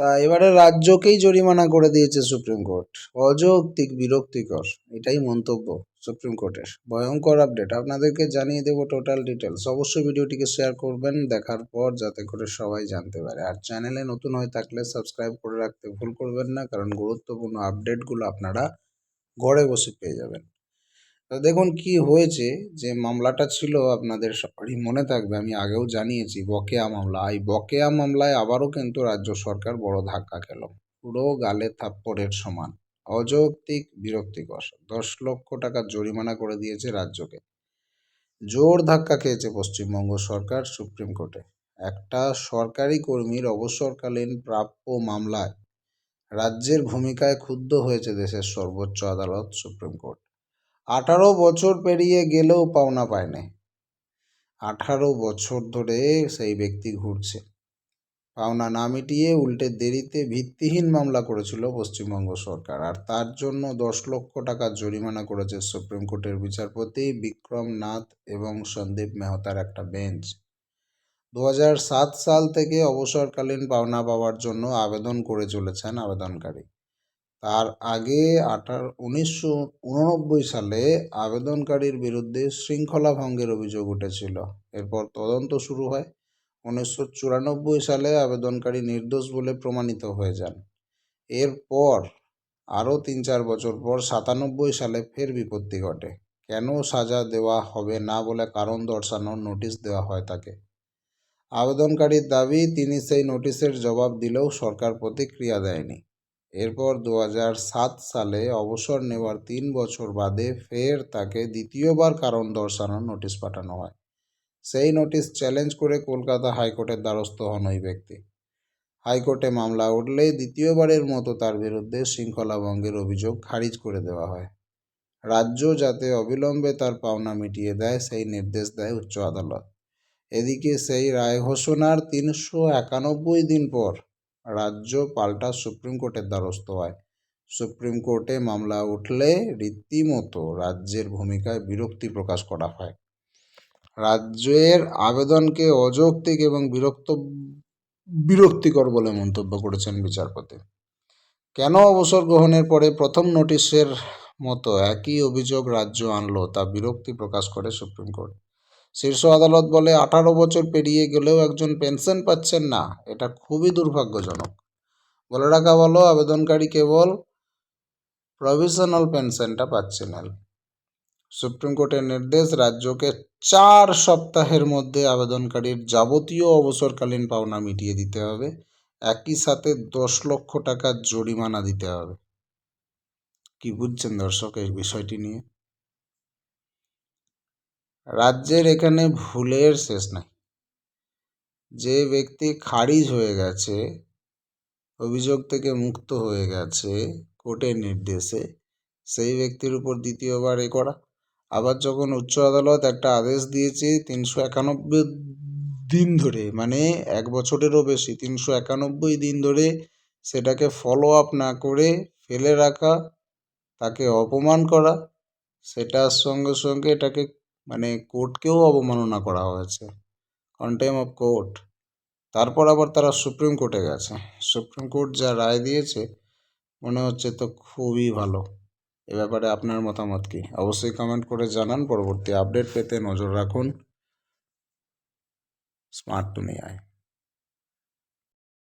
তা এবারে রাজ্যকেই জরিমানা করে দিয়েছে সুপ্রিম কোর্ট। অযৌক্তিক, বিরক্তিকর, এটাই মন্তব্য সুপ্রিম কোর্টের। ভয়ঙ্কর আপডেট। আপনাদেরকে জানিয়ে দেবো টোটাল ডিটেলস অবশ্যই ভিডিওটিকে শেয়ার করবেন, দেখার পর যাতে করে সবাই জানতে পারে। আর চ্যানেলে নতুন হয়ে থাকলে সাবস্ক্রাইব করে রাখতে ভুল করবেন না, কারণ গুরুত্বপূর্ণ আপডেটগুলো আপনারা ঘরে বসে পেয়ে যাবেন। তো দেখুন কি হয়েছে যে মামলাটা ছিল আপনাদের সবারই মনে থাকবে, আমি আগেও জানিয়েছি বকেয়া মামলা। এই বকেয়া মামলায় আবারও কিন্তু রাজ্য সরকার বড় ধাক্কা খেল। পুরো গালে থাপ্পড়ের সমান। অযৌক্তিক বিরক্তিকর দশ লক্ষ টাকা জরিমানা করে দিয়েছে রাজ্যকে। জোর ধাক্কা খেয়েছে পশ্চিমবঙ্গ সরকার সুপ্রিম কোর্টে। একটা সরকারি কর্মীর অবসরকালীন প্রাপ্য মামলায় রাজ্যের ভূমিকায় ক্ষুব্ধ হয়েছে দেশের সর্বোচ্চ আদালত সুপ্রিম কোর্ট। আঠারো বছর পেরিয়ে গেলেও পাওনা পায়নি। আঠারো বছর ধরে সেই ব্যক্তি ঘুরছে। পাওনা না মিটিয়ে উল্টে দেরিতে ভিত্তিহীন মামলা করেছিল পশ্চিমবঙ্গ সরকার আর তার জন্য দশ লক্ষ টাকা জরিমানা করেছে সুপ্রিম কোর্টের বিচারপতি বিক্রম নাথ এবং সন্দীপ মেহতার একটা বেঞ্চ। দু সাল থেকে অবসরকালীন পাওনা পাওয়ার জন্য আবেদন করে চলেছেন আবেদনকারী। তার আগে আঠারো উনিশশো উননব্বই সালে আবেদনকারীর বিরুদ্ধে শৃঙ্খলা ভঙ্গের অভিযোগ উঠেছিল। এরপর তদন্ত শুরু হয়। উনিশশো চুরানব্বই সালে আবেদনকারী নির্দোষ বলে প্রমাণিত হয়ে যান। এরপর আরও তিন চার বছর পর সাতানব্বই সালে ফের বিপত্তি ঘটে। কেন সাজা দেওয়া হবে না বলে কারণ দর্শানোর নোটিশ দেওয়া হয় তাকে। আবেদনকারীর দাবি, তিনি সেই নোটিশের জবাব দিলেও সরকার প্রতিক্রিয়া দেয়নি। এরপর দু সালে অবসর নেওয়ার তিন বছর বাদে ফের তাকে দ্বিতীয়বার কারণ দর্শানোর নোটিশ পাঠানো হয়। সেই নোটিশ চ্যালেঞ্জ করে কলকাতা হাইকোর্টের দ্বারস্থ হন ওই ব্যক্তি। হাইকোর্টে মামলা উঠলে দ্বিতীয়বারের মতো তার বিরুদ্ধে শৃঙ্খলাভঙ্গের অভিযোগ খারিজ করে দেওয়া হয়। রাজ্য যাতে অবিলম্বে তার পাওনা মিটিয়ে দেয়, সেই নির্দেশ দেয় উচ্চ আদালত। এদিকে সেই রায় ঘোষণার তিনশো একানব্বই দিন পর রাজ্য পাল্টা সুপ্রিম কোর্টের দ্বারস্থ হয়। সুপ্রিম কোর্টে মামলা উঠলে রীতিমতো রাজ্যের ভূমিকায় বিরক্তি প্রকাশ করা হয়। রাজ্যের আবেদনকে অযৌক্তিক এবং বিরক্ত, বিরক্তিকর বলে মন্তব্য করেছেন বিচারপতি। কেন অবসর গ্রহণের পরে প্রথম নোটিশের মতো একই অভিযোগ রাজ্য আনলো তা বিরক্তি প্রকাশ করে সুপ্রিম কোর্ট? শীর্ষ আদালত বলে আঠারো বছর পেরিয়ে গেলেও একজন পেনশন পাচ্ছেন না। এটা খুবই দুর্ভাগ্যজনক। বলে রাখা বলো আবেদনকারী কেবল প্রভিশনাল পেনশনটা পাচ্ছেন সুপ্রিম কোর্টের নির্দেশ, রাজ্যকে চার সপ্তাহের মধ্যে আবেদনকারীর যাবতীয় অবসরকালীন পাওনা মিটিয়ে দিতে হবে। একই সাথে দশ লক্ষ টাকা জরিমানা দিতে হবে। কি বুঝছেন দর্শক এই বিষয়টি নিয়ে? রাজ্যের এখানে ভুলের শেষ নাই। যে ব্যক্তি খারিজ হয়ে গেছে, অভিযোগ থেকে মুক্ত হয়ে গেছে কোর্টের নির্দেশে, সেই ব্যক্তির উপর দ্বিতীয়বার এ করা। আবার যখন উচ্চ আদালত একটা আদেশ দিয়েছে তিনশো একানব্বই দিন ধরে মানে এক বছরেরও বেশি, তিনশো একানব্বই দিন ধরে সেটাকে ফলো আপ না করে ফেলে রাখা, তাকে অপমান করা, সেটার সঙ্গে সঙ্গে এটাকে মানে কোর্টকেও অবমাননা করা হয়েছে। Contempt of court. তারপর আবার তারা সুপ্রিম কোর্টে গেছে। সুপ্রিম কোর্ট যা রায় দিয়েছে, মনে হচ্ছে তো খুবই ভালো। এ ব্যাপারে আপনার মতামত কি? অবশ্যই কমেন্ট করে জানান। পরবর্তী আপডেট পেতে নজর রাখুন। স্মার্ট দুনিয়ায়